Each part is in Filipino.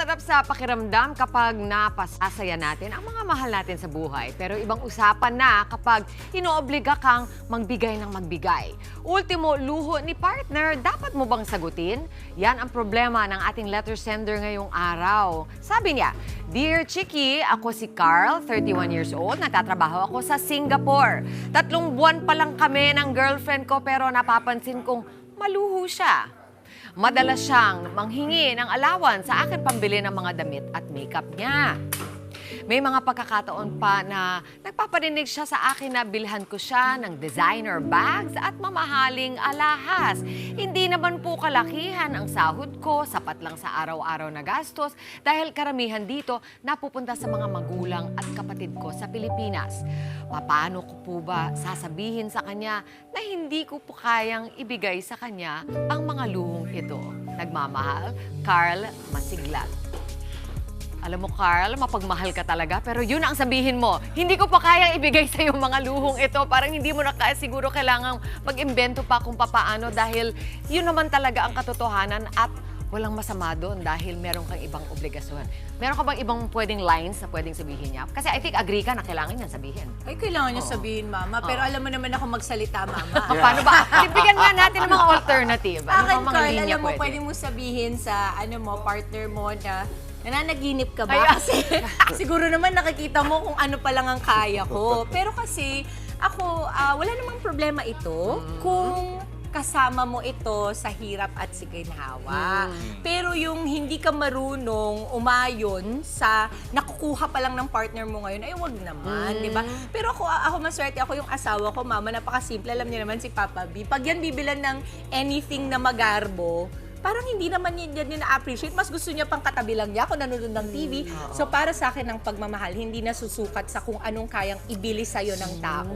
Masarap sa pakiramdam kapag napasasaya natin ang mga mahal natin sa buhay. Pero ibang usapan na kapag inoobliga kang magbigay ng magbigay. Ultimo, luho ni partner, dapat mo bang sagutin? Yan ang problema ng ating letter sender ngayong araw. Sabi niya, Dear Chiki, ako si Carl, 31 years old, natatrabaho ako sa Singapore. Tatlong buwan pa lang kami ng girlfriend ko pero napapansin kong maluho siya. Madalas siyang manghingi ng alawan sa akin pambili ng mga damit at makeup niya. May mga pagkakataon pa na nagpaparinig siya sa akin na bilhan ko siya ng designer bags at mamahaling alahas. Hindi naman po kalakihan ang sahod ko, sapat lang sa araw-araw na gastos dahil karamihan dito napupunta sa mga magulang at kapatid ko sa Pilipinas. Paano ko po ba sasabihin sa kanya na hindi ko po kayang ibigay sa kanya ang mga luhong ito? Nagmamahal, Carl Masiglag. Alam mo, Carl, mapagmahal ka talaga, pero yun ang sabihin mo. Hindi ko pa kayang ibigay sa yung mga luhong ito. Parang hindi mo na kaya siguro kailangang mag-imbento pa kung papaano dahil yun naman talaga ang katotohanan at walang masama doon dahil meron kang ibang obligasyon. Meron ka bang ibang pwedeng lines na pwedeng sabihin niya? Kasi I think agree ka na kailangan niya sabihin. Ay, kailangan niya sabihin, Mama. Pero alam mo naman ako magsalita, Mama. O, paano ba? Bigyan nga natin ng mga alternative. Ano Akin, bang mga Carl, linya alam mo, pwede? pwede mo sabihin sa ano mo, partner mo na nananaginip ka ba? Ay, Kasi siguro naman nakikita mo kung ano pa lang ang kaya ko. Pero kasi ako, ah, wala namang problema ito Mm-hmm. kung kasama mo ito sa hirap at siginhawa. Mm. Pero yung hindi ka marunong umayon sa nakukuha pa lang ng partner mo ngayon, ay wag naman, di ba? Mm. Pero ako, ako maswerte ako yung asawa ko, mama, napakasimple. Alam niyo naman si Papa B. Pag yan bibilan ng anything na magarbo, parang hindi naman niya yan na-appreciate. Mas gusto niya pang katabi lang niya kung nanonood ng TV. So para sa akin, ang pagmamahal, hindi na susukat sa kung anong kayang ibili sa'yo ng tao.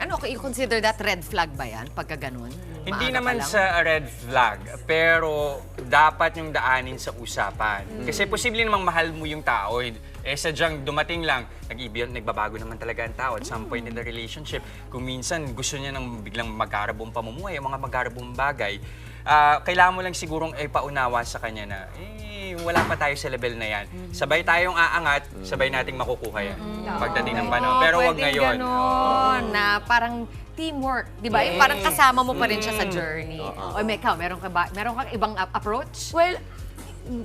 Ano, you consider that red flag ba yan? Pagka ganun? Hindi naman sa red flag, pero dapat yung daanin sa usapan. Kasi posible namang mahal mo yung tao. Eh sadyang dumating lang, nag-ibig, nagbabago naman talaga ang tao at some point in the relationship. Kung minsan gusto niya ng biglang magkarabong pamumuhay, yung mga magkarabong bagay, ah, kailangan mo lang sigurong ipaunawa sa kanya na, eh, wala pa tayo sa level na yan. Sabay tayong aangat, sabay nating makukuha yan. Pagdating ng panahon. Oo, Pero wag ngayon. ganon, na parang teamwork, di ba? Yung Parang kasama mo pa rin siya sa journey. O, may ikaw, meron ka ba, meron kang ibang a- approach? Well, mm,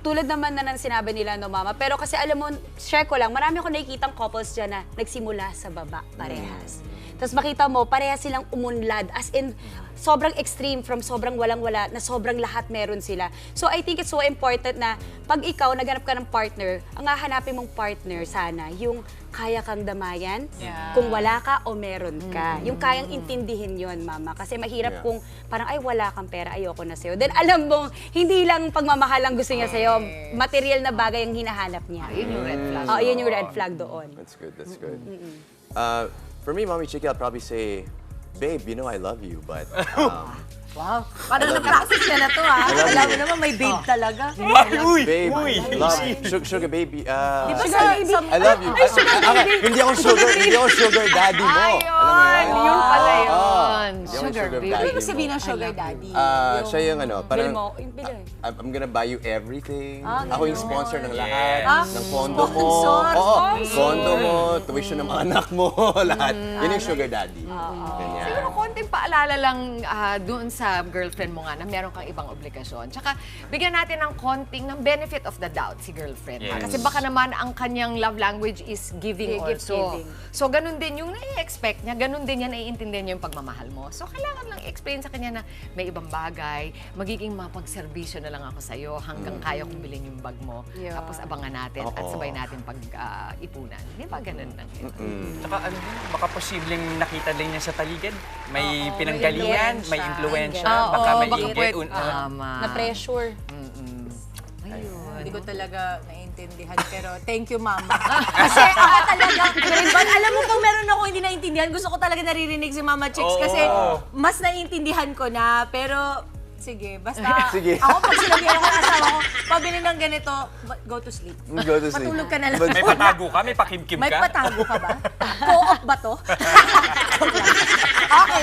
tulad naman na ng sinabi nila no mama, pero kasi alam mo, share ko lang, marami ako nakikitang couples dyan na nagsimula sa baba parehas. Tapos makita mo, parehas silang umunlad. As in, sobrang extreme from sobrang walang-wala na sobrang lahat meron sila. So I think it's so important na pag ikaw naghanap ka ng partner, ang hahanapin mong partner sana, yung kaya kang damayan, Yeah. kung wala ka o meron ka. Yung kayang intindihin yon mama. Kasi mahirap Yeah. kung parang, ay, wala kang pera, ayoko na sa'yo. Then alam mo, hindi lang pagmamahal ang gusto niya sa'yo, material na bagay ang hinahanap niya. Yun yung red flag. Oh, yun yung red flag doon. That's good. That's good. Uh, for me, Mommy Chicky, I'll probably say, babe, you know I love you, but um, Wow. Parang na-practice niya na to, ha? Alam mo naman, may babe talaga. Uy! babe, Uy! love, sugar, sugar baby. Uh, Di ba I- love you. Ah, ah, hindi ako sugar, hindi ako sugar daddy mo. Ayun! Alam mo Yun pala yun. Sugar baby. Ano ibig sabihin ng sugar daddy? Ah, siya yung ano, parang, mo, yung bili. I'm, gonna buy you everything. Ah, ako yung sponsor ng lahat. Ah, ng condo mo. sponsor, Oo, condo mo, tuition ng mga anak mo, lahat. Yun yung sugar daddy. Ganyan. Siguro konting paalala lang ah, doon sa girlfriend mo nga na meron kang ibang obligasyon. Tsaka bigyan natin ng konting ng benefit of the doubt si girlfriend. Yes. Kasi baka naman ang kanyang love language is giving Yeah, gift also. giving. So ganun din yung nai-expect niya, ganun din niya naiintindihan niya yung pagmamahal mo. So kailangan lang explain sa kanya na may ibang bagay, magiging mapagserbisyo na lang ako sa'yo hanggang kaya kong bilhin yung bag mo. Yeah. Tapos abangan natin at Oo. sabay natin pag-ipunan. Di ba ganun lang yun? Tsaka ano, baka posibleng nakita din niya sa paligid. May Oo, pinanggalingan, may may impluwensya. impluensya, Oo, baka may baka inggit. pwede- un- Tama. Na-pressure. Mm-mm. Ayun. Hindi ko talaga naiintindihan, pero thank you, Mama. Kasi ako talaga, pag alam mo pag meron ako hindi naiintindihan, gusto ko talaga naririnig si Mama Chicks Oo. kasi mas naiintindihan ko na, pero sige, basta Sige. ako pag sinabihan ako ng asawa ko, pabili ng ganito, ba- go to sleep. Go to sleep. Matulog ka na lang. But- May patago ka, may pakimkim May ka. patago ka ba? Co-op ba to? okay.